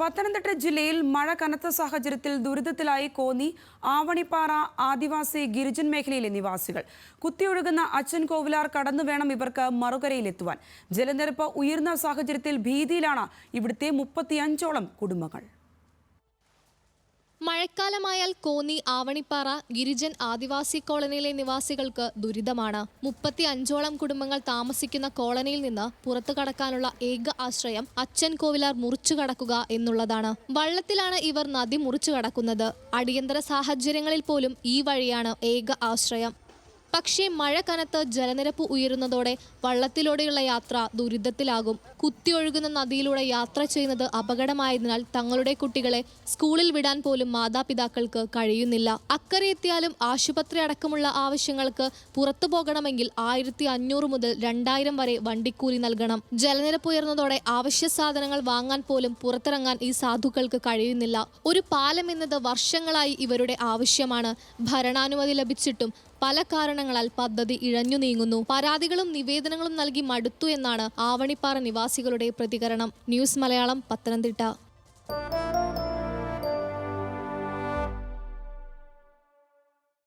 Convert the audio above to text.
പത്തനംതിട്ട ജില്ലയിൽ മഴ കനത്ത സാഹചര്യത്തിൽ ദുരിതത്തിലായി കോന്നി ആവണിപ്പാറ ആദിവാസി ഗിരിജൻ മേഖലയിലെ നിവാസികൾ. കുത്തിയൊഴുകുന്ന അച്ഛൻ കോവിലാർ കടന്നു വേണം ഇവർക്ക് മറുകരയിലെത്തുവാൻ. ജലനിരപ്പ് ഉയർന്ന സാഹചര്യത്തിൽ ഭീതിയിലാണ് ഇവിടുത്തെ മുപ്പത്തിയഞ്ചോളം കുടുംബങ്ങൾ. മഴക്കാലമായാൽ കോന്നി ആവണിപ്പാറ ഗിരിജൻ ആദിവാസി കോളനിയിലെ നിവാസികൾക്ക് ദുരിതമാണ്. മുപ്പത്തി അഞ്ചോളം കുടുംബങ്ങൾ താമസിക്കുന്ന കോളനിയിൽ നിന്ന് പുറത്തു കടക്കാനുള്ള ഏക ആശ്രയം അച്ഛൻ കോവിലാർ മുറിച്ചു കടക്കുക എന്നുള്ളതാണ്. വള്ളത്തിലാണ് ഇവർ നദി മുറിച്ചു കടക്കുന്നത്. അടിയന്തര സാഹചര്യങ്ങളിൽ പോലും ഈ വഴിയാണ് ഏക ആശ്രയം. പക്ഷേ മഴ കനത്ത് ജലനിരപ്പ് ഉയരുന്നതോടെ വള്ളത്തിലൂടെയുള്ള യാത്ര ദുരിതത്തിലാകും. കുത്തിയൊഴുകുന്ന നദിയിലൂടെ യാത്ര ചെയ്യുന്നത് അപകടമായതിനാൽ തങ്ങളുടെ കുട്ടികളെ സ്കൂളിൽ വിടാൻ പോലും മാതാപിതാക്കൾക്ക് കഴിയുന്നില്ല. അക്കരെ എത്തിയാലും ആശുപത്രി അടക്കമുള്ള ആവശ്യങ്ങൾക്ക് പുറത്തു പോകണമെങ്കിൽ ആയിരത്തി അഞ്ഞൂറ് മുതൽ രണ്ടായിരം വരെ വണ്ടിക്കൂലി നൽകണം. ജലനിരപ്പ് ഉയർന്നതോടെ ആവശ്യ സാധനങ്ങൾ വാങ്ങാൻ പോലും പുറത്തിറങ്ങാൻ ഈ സാധുക്കൾക്ക് കഴിയുന്നില്ല. ഒരു പാലം എന്നത് വർഷങ്ങളായി ഇവരുടെ ആവശ്യമാണ്. ഭരണാനുമതി ലഭിച്ചിട്ടും പല കാരണങ്ങളാൽ പദ്ധതി ഇഴഞ്ഞു നീങ്ങുന്നു. പരാതികളും നിവേദനങ്ങളും നൽകി മടുത്തു എന്നാണ് ആവണിപ്പാറ നിവാസികളുടെ പ്രതികരണം. ന്യൂസ് മലയാളം പത്തനംതിട്ട.